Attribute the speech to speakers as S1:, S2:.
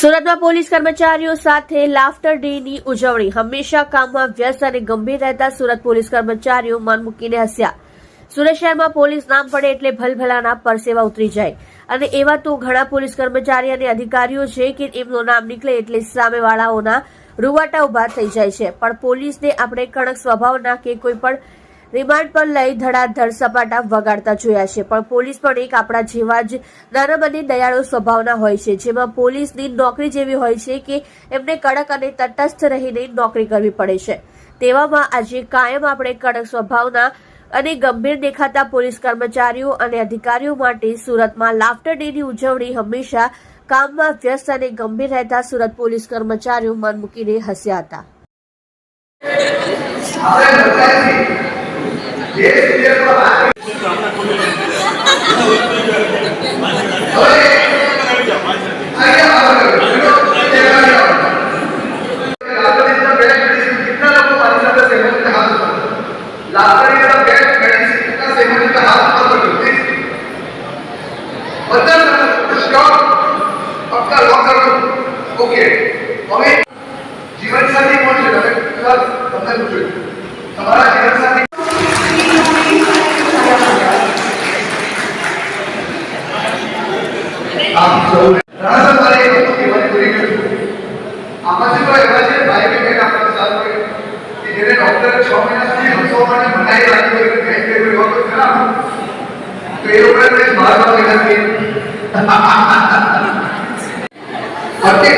S1: સુરતમાં પોલીસ કર્મચારીઓ સાથે લાફ્ટર ડેની ઉજવણી. હંમેશા કામમાં વ્યસ્ત અને ગંભીર રહેતા સુરત પોલીસ કર્મચારીઓ મન મૂકીને હસ્યા. સુરત શહેરમાં પોલીસ નામ પડે એટલે ભલભલાના પરસેવા ઉતરી જાય. અને એવા તો ઘણા પોલીસ કર્મચારી અને અધિકારીઓ છે કે એમનું નામ નીકળે એટલે સામેવાળાઓના રૂવાટા ઊભા થઈ જાય છે. પણ પોલીસને આપણે કડક સ્વભાવના કે કોઈ પણ રિમાન્ડ પર લઈ ધડાધડ સપાટા વગાડતા જોયા છે. પણ પોલીસ પણ એક આપણા જેવા જ નરમ અને દયાળુ સ્વભાવના હોય છે, જેમાં પોલીસની નોકરી જેવી હોય છે કે એમને કડક અને તટસ્થ રહીને નોકરી કરવી પડે છે. તેવામાં આજે કાયમ આપણે કડક સ્વભાવના અને ગંભીર દેખાતા પોલીસ કર્મચારીઓ અને અધિકારીઓ માટે સુરતમાં લાફ્ટર ડેની ઉજવણી હંમેશા કામમાં વ્યસ્ત અને ગંભીર રહેતા સુરત પોલીસ કર્મચારીઓ મન મૂકીને હસ્યા હતા.
S2: જીવન સાથી કોણ છે તમે સર તમને પૂછ્યું તમારા જીવન આપ સૌ રાણા મારે એક વસ્તુ કહેવાની ભૂલી ગયો છું આમાંથી કોઈ એવા છે ભાઈ કે બહેન આપણા સાથ હોય કે જેને ડોક્ટરે છ મહિના સુધી હસવા માટે મનાઈ રાખી હોય કે કંઈ કંઈ એવો તો ખરા તો એ લોકોને કંઈ બહાર ન નીકળતી ઓકે